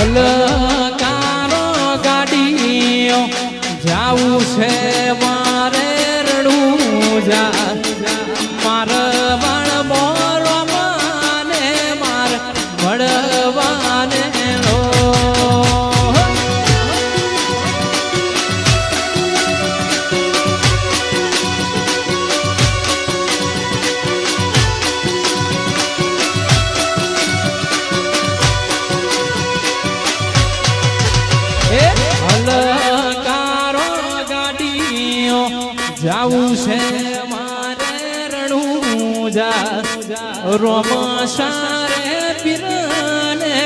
Allah છે મારે રણુજા જા રોમસારે પીરને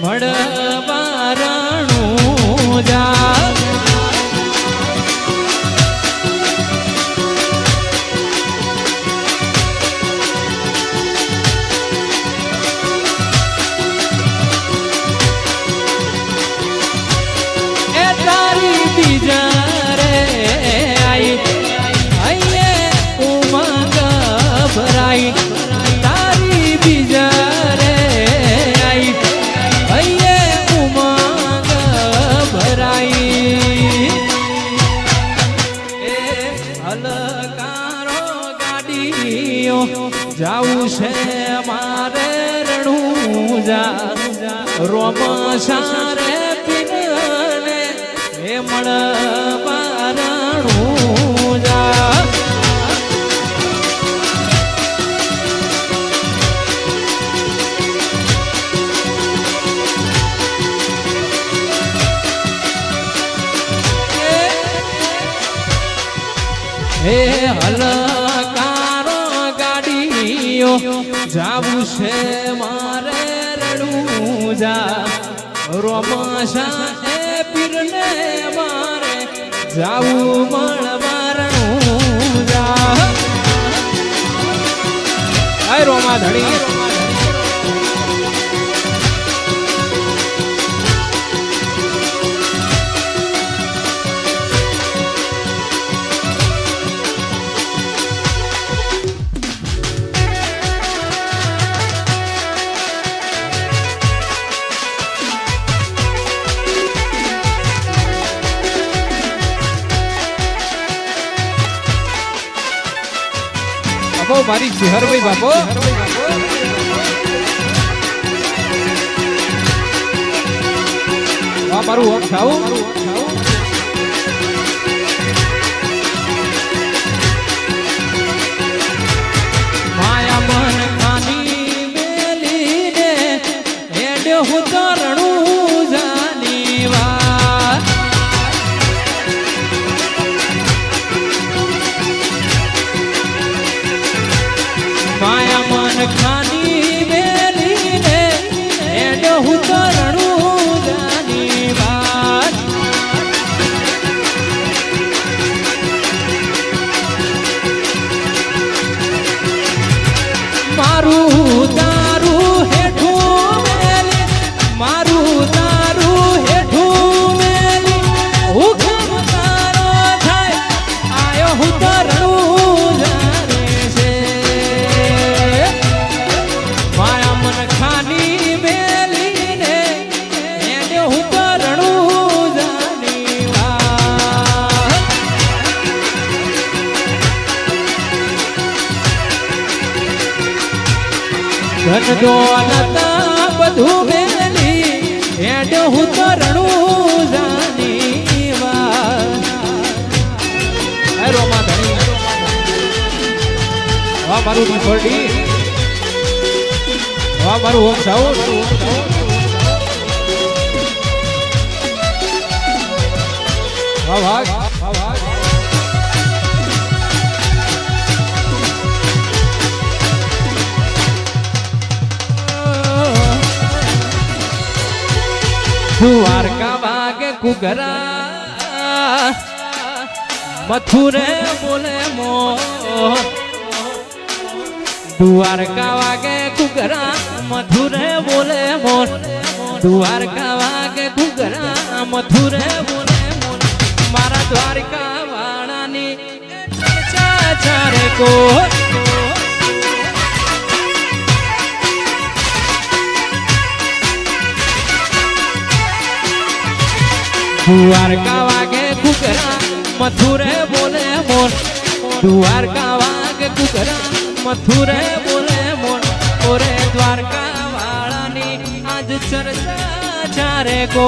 મળવા જાવું છે મારે રણું જા રોમ સારે પીને હે મળવા રણું જા હે હલકારો ગાડીઓ જાવું છે મારે રડું જા. રોમાશા એ પીરને મારે. જાવું મળવા રણું જા. રોમા ધણી. મારી સિહરભાઈ બાપો. મારું ઓફ થાવું હું તરણું જાની વાત. મારું ધન દોલત બધું મેલી હું રણું જાની હે રોમા મારું નિફરડી વાહ મારું ઓમ સાઉ. ભાગ વાહ. દ્વારકા વાગે કુગરા મથુરે બોલે મો. દ્વારકા વાગે કુગરા મથુરે બોલે મો. દ્વારકા વાગે કુગરા મથુરે બોલે મો. મારા દ્વારકા વાળાની ચર્ચા ચારે કો દ્વારકા વાગે કુકરા મથુરે બોલે મોર. દ્વારકા વાગે કુકરા મથુરે બોલે મોર. ઓરે દ્વારકા વાળાની આજ ચર્ચા ચારે કો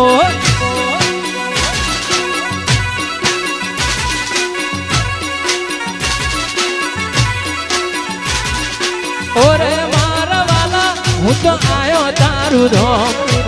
ઓરે મારા વાલા, હું તો આયો તારું ધોમ.